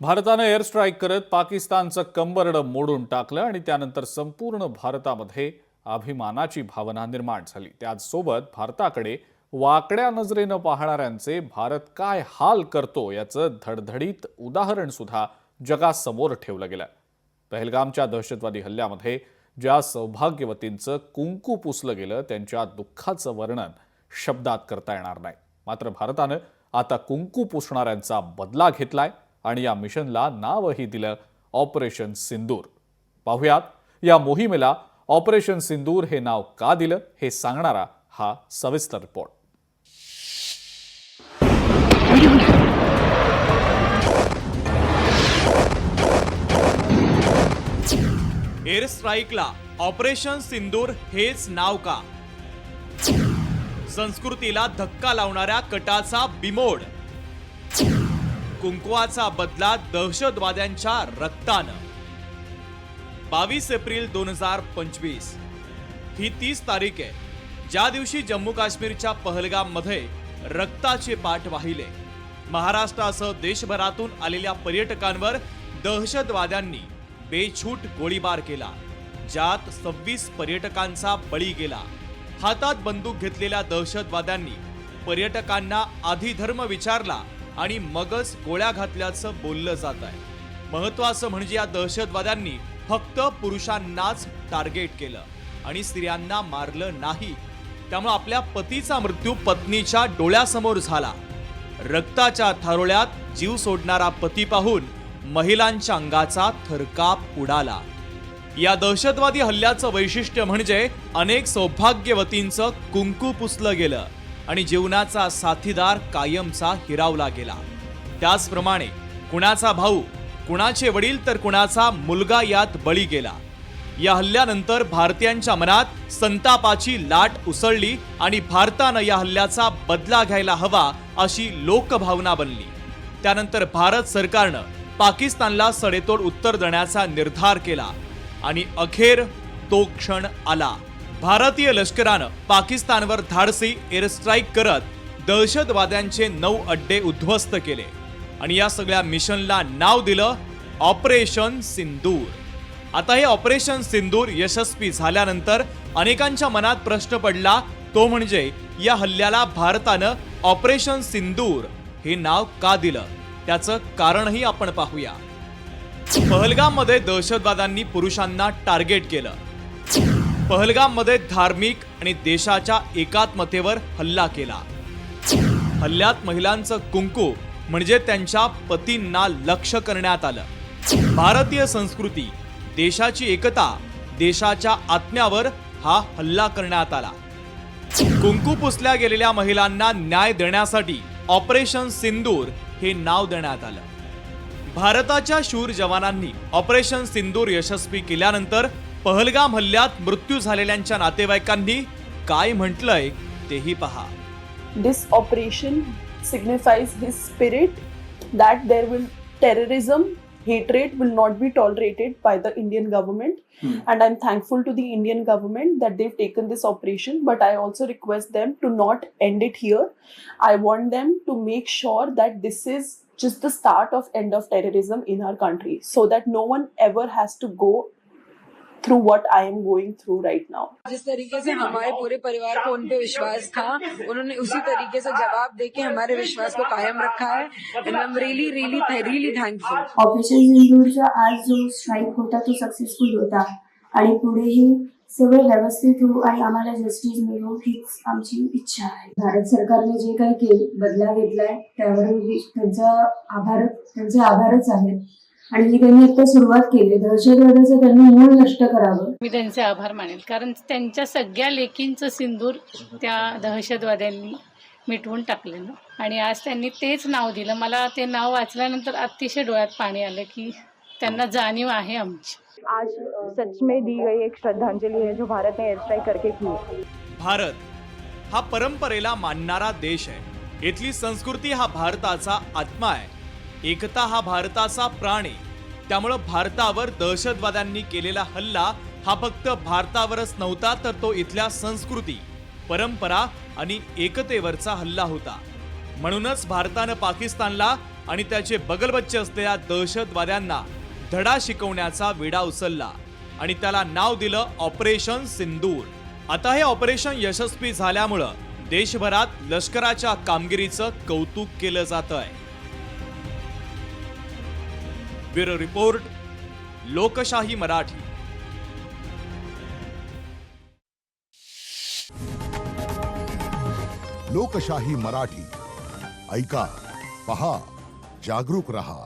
भारतानं air strike करत पाकिस्तानचं कंबरडं मोडून टाकलं आणि त्यानंतर संपूर्ण भारतामध्ये अभिमानाची भावना निर्माण झाली. त्याचसोबत भारताकडे वाकड्या नजरेनं पाहणाऱ्यांचे भारत काय हाल करतो याचं धडधडीत उदाहरण सुद्धा जगासमोर ठेवलं गेलं. पहलगामच्या दहशतवादी हल्ल्यामध्ये ज्या सौभाग्यवतींचं कुंकू पुसलं गेलं त्यांच्या दुःखाचं वर्णन शब्दात करता येणार नाही. मात्र भारतानं आता कुंकू पुसणाऱ्यांचा बदला घेतलाय. आणि या मिशनला नावही दिलं ऑपरेशन सिंदूर. पाहुयात या मोहिमेला ऑपरेशन सिंदूर हे नाव का दिलं हे सांगणारा हा सविस्तर रिपोर्ट. एअर स्ट्राईकला ऑपरेशन सिंदूर हेच नाव का? संस्कृतीला धक्का लावणाऱ्या कटाचा बिमोड. कुंकवाचा बदला दहशतवाद्यांच्या रक्तानं. बावीस एप्रिल दोन हजार पंचवीस. ही तीस तारीख आहे. ज्या दिवशी जम्मू काश्मीरच्या पहलगाममध्ये रक्ताचे पाठ वाहिले. महाराष्ट्रासह देशभरातून आलेल्या पर्यटकांवर दहशतवाद्यांनी बेछूट गोळीबार केला. ज्यात सव्वीस पर्यटकांचा बळी गेला. हातात बंदूक घेतलेल्या दहशतवाद्यांनी पर्यटकांना आधी धर्म विचारला आणि मगच गोळ्या घातल्याचं बोललं जात आहे. महत्वाचं म्हणजे या दहशतवाद्यांनी फक्त पुरुषांनाच टार्गेट केलं आणि स्त्रियांना मारलं नाही. त्यामुळे आपल्या पतीचा मृत्यू पत्नीच्या डोळ्यासमोर झाला. रक्ताच्या थारोळ्यात जीव सोडणारा पती पाहून महिलांच्या अंगाचा थरकाप उडाला. या दहशतवादी हल्ल्याचं वैशिष्ट्य म्हणजे अनेक सौभाग्यवतींचं कुंकू पुसलं गेलं. आणि जीवनाचा साथीदार कायमचा हिरावला गेला. त्याचप्रमाणे कुणाचा भाऊ कुणाचे वडील तर कुणाचा मुलगा यात बळी गेला. या हल्ल्यानंतर भारतीयांच्या मनात संतापाची लाट उसळली आणि भारतानं या हल्ल्याचा बदला घ्यायला हवा अशी लोकभावना बनली. त्यानंतर भारत सरकारनं पाकिस्तानला सडेतोड उत्तर देण्याचा निर्धार केला आणि अखेर तो क्षण आला. भारतीय लष्करानं पाकिस्तानवर धाडसी एअरस्ट्राईक करत दहशतवाद्यांचे नऊ अड्डे उद्ध्वस्त केले आणि या सगळ्या मिशनला नाव दिलं ऑपरेशन सिंदूर. आता हे ऑपरेशन सिंदूर यशस्वी झाल्यानंतर अनेकांच्या मनात प्रश्न पडला तो म्हणजे या हल्ल्याला भारतानं ऑपरेशन सिंदूर हे नाव का दिलं? त्याचं कारणही आपण पाहूया. पहलगाममध्ये दहशतवाद्यांनी पुरुषांना टार्गेट केलं. पहलगाममध्ये धार्मिक आणि देशाच्या एकात्मतेवर हल्ला केला. हल्ल्यात महिलांचं कुंकू म्हणजे त्यांच्या पतींना लक्ष करण्यात आलं. भारतीय संस्कृती देशाची एकता देशाच्या आत्म्यावर हा हल्ला करण्यात आला. कुंकू पुसल्या गेलेल्या महिलांना न्याय देण्यासाठी ऑपरेशन सिंदूर हे नाव देण्यात आलं. भारताच्या शूर जवानांनी ऑपरेशन सिंदूर यशस्वी केल्यानंतर पहलगाम हल्ल्यात मृत्यू झालेल्यांच्या नातेवाईकांनी काय म्हटलंय तेही पहा this operation signifies his spirit that there will terrorism hatred will not be tolerated by the indian government and i'm thankful to the indian government that they've taken this operation but i also request them to not end it here i want them to make sure that this is just the start of end of terrorism in our country so that no one ever has to go through what i am going through right now. जिस तरीके से हमारे पूरे परिवार को उन पे विश्वास था उन्होंने उसी तरीके से जवाब देके हमारे विश्वास को कायम रखा है। And I am really really really thankful operation आज जो स्ट्राईक होता तो सक्सेसफुल होता। आणि पुढेही सगळं व्यवस्थित हो आणि आम्हाला जस्टिस मिळो हीच आमची इच्छा आहे. भारत सरकारने जे काही केले बदला घेतलाय त्यावर मी त्यांचा आभार त्यांचे आभारच आहेत. आणि त्यांनी आता सुरुवात केली. दहशतवादाचं त्यांनी मूळ नष्ट करावं. मी त्यांचे आभार मानेल. कारण त्यांच्या सगळ्या लेकींचं सिंदूर त्या दहशतवाद्यांनी मिटवून टाकलं ना. आणि आज त्यांनी तेच नाव दिलं. मला ते नाव वाचल्यानंतर अतिशय डोळ्यात पाणी आलं की त्यांना जाणीव आहे आमची. आज सच में दी गई एक श्रद्धांजलि है जो भारत ने एयर स्ट्राइक करके की. भारत हा परंपरेला मानणारा देश आहे. इथली संस्कृती हा भारताचा आत्मा आहे. एकता हा भारताचा प्राण. आहे त्यामुळं भारतावर दहशतवाद्यांनी केलेला हल्ला हा फक्त भारतावरच नव्हता तर तो इथल्या संस्कृती परंपरा आणि एकतेवरचा हल्ला होता. म्हणूनच भारतानं पाकिस्तानला आणि त्याचे बगलबच्चे असलेल्या दहशतवाद्यांना धडा शिकवण्याचा विडा उचलला आणि त्याला नाव दिलं ऑपरेशन सिंदूर. आता हे ऑपरेशन यशस्वी झाल्यामुळं देशभरात लष्कराच्या कामगिरीचं कौतुक केलं जात आहे ब्यूरो रिपोर्ट लोकशाही मराठी। लोकशाही मराठी ऐका पहा जागरूक रहा।